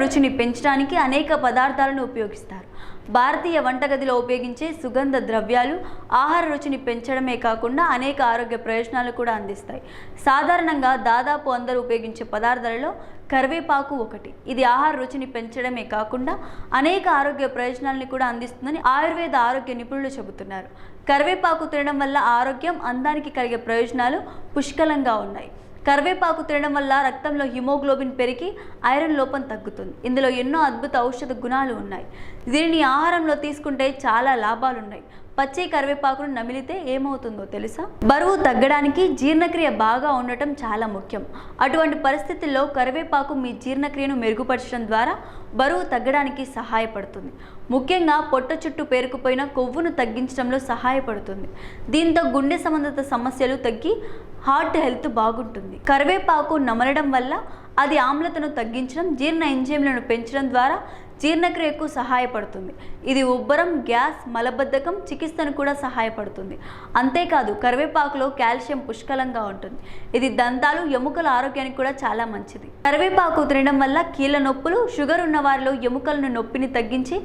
రుచిని పెంచడానికి అనేక పదార్థాలను ఉపయోగిస్తారు. భారతీయ వంటగదిలో ఉపయోగించే సుగంధ ద్రవ్యాలు ఆహార రుచిని పెంచడమే కాకుండా అనేక ఆరోగ్య ప్రయోజనాలు కూడా అందిస్తాయి. సాధారణంగా దాదాపు అందరూ ఉపయోగించే పదార్థాలలో కరివేపాకు ఒకటి. ఇది ఆహార రుచిని పెంచడమే కాకుండా అనేక ఆరోగ్య ప్రయోజనాలను కూడా అందిస్తుందని ఆయుర్వేద ఆరోగ్య నిపుణులు చెబుతున్నారు. కరివేపాకు తినడం వల్ల ఆరోగ్యం అందానికి కలిగే ప్రయోజనాలు పుష్కలంగా ఉన్నాయి. కరివేపాకు తినడం వల్ల రక్తంలో హిమోగ్లోబిన్ పెరిగి ఐరన్ లోపం తగ్గుతుంది. ఇందులో ఎన్నో అద్భుత ఔషధ గుణాలు ఉన్నాయి. దీనిని ఆహారంలో తీసుకుంటే చాలా లాభాలు ఉన్నాయి పచ్చి కరివేపాకును నమిలితే ఏమవుతుందో తెలుసా? బరువు తగ్గడానికి జీర్ణక్రియ బాగా ఉండటం చాలా ముఖ్యం. అటువంటి పరిస్థితుల్లో కరివేపాకు మీ జీర్ణక్రియను మెరుగుపరచడం ద్వారా బరువు తగ్గడానికి సహాయపడుతుంది. ముఖ్యంగా పొట్ట చుట్టూ పేరుకుపోయిన కొవ్వును తగ్గించడంలో సహాయపడుతుంది. దీంతో గుండె సంబంధిత సమస్యలు తగ్గి హార్ట్ హెల్త్ బాగుంటుంది. కరివేపాకు నమలడం వల్ల అది ఆమ్లతను తగ్గించడం జీర్ణ ఎంజైమ్లను పెంచడం ద్వారా జీర్ణక్రియకు సహాయపడుతుంది. ఇది ఉబ్బరం గ్యాస్ మలబద్ధకం చికిత్సను కూడా సహాయపడుతుంది. అంతేకాదు కరివేపాకులో కాల్షియం పుష్కలంగా ఉంటుంది. ఇది దంతాలు ఎముకల ఆరోగ్యానికి కూడా చాలా మంచిది. కరివేపాకు తినడం వల్ల కీళ్ళ నొప్పులు షుగర్ ఉన్న వారిలో ఎముకలను నొప్పిని తగ్గించి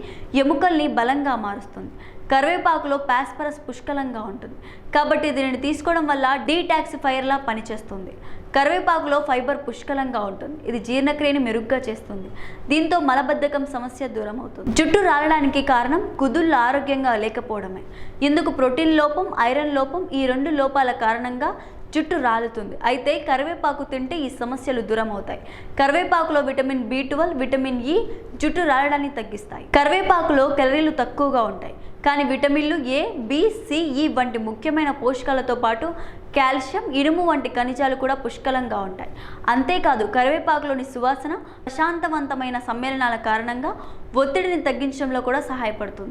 ఎముకల్ని బలంగా మారుస్తుంది. కరివేపాకులో పాస్పరస్ పుష్కలంగా ఉంటుంది. కాబట్టి దీనిని తీసుకోవడం వల్ల డీటాక్సిఫైర్లా పనిచేస్తుంది. కరివేపాకులో ఫైబర్ పుష్కలంగా ఉంటుంది. ఇది జీర్ణక్రియని మెరుగ్గా చేస్తుంది. దీంతో మలబద్ధకం సమస్య దూరం అవుతుంది జుట్టు రాలడానికి కారణం కుదుళ్ళు ఆరోగ్యంగా లేకపోవడమే. ఇందుకు ప్రోటీన్ లోపం ఐరన్ లోపం ఈ రెండు లోపాల కారణంగా జుట్టు రాలుతుంది. అయితే కరివేపాకు తింటే ఈ సమస్యలు దూరం అవుతాయి కరివేపాకులో vitamin B twelve vitamin E జుట్టు రాలడాన్ని తగ్గిస్తాయి. కరివేపాకులో కెలరీలు తక్కువగా ఉంటాయి. కానీ విటమిన్లు ఏ బి సి ఈ వంటి ముఖ్యమైన పోషకాలతో పాటు కాల్షియం ఇనుము వంటి ఖనిజాలు కూడా పుష్కలంగా ఉంటాయి. అంతేకాదు కరివేపాకులోని సువాసన ప్రశాంతవంతమైన సమ్మేళనాల కారణంగా ఒత్తిడిని తగ్గించడంలో కూడా సహాయపడుతుంది.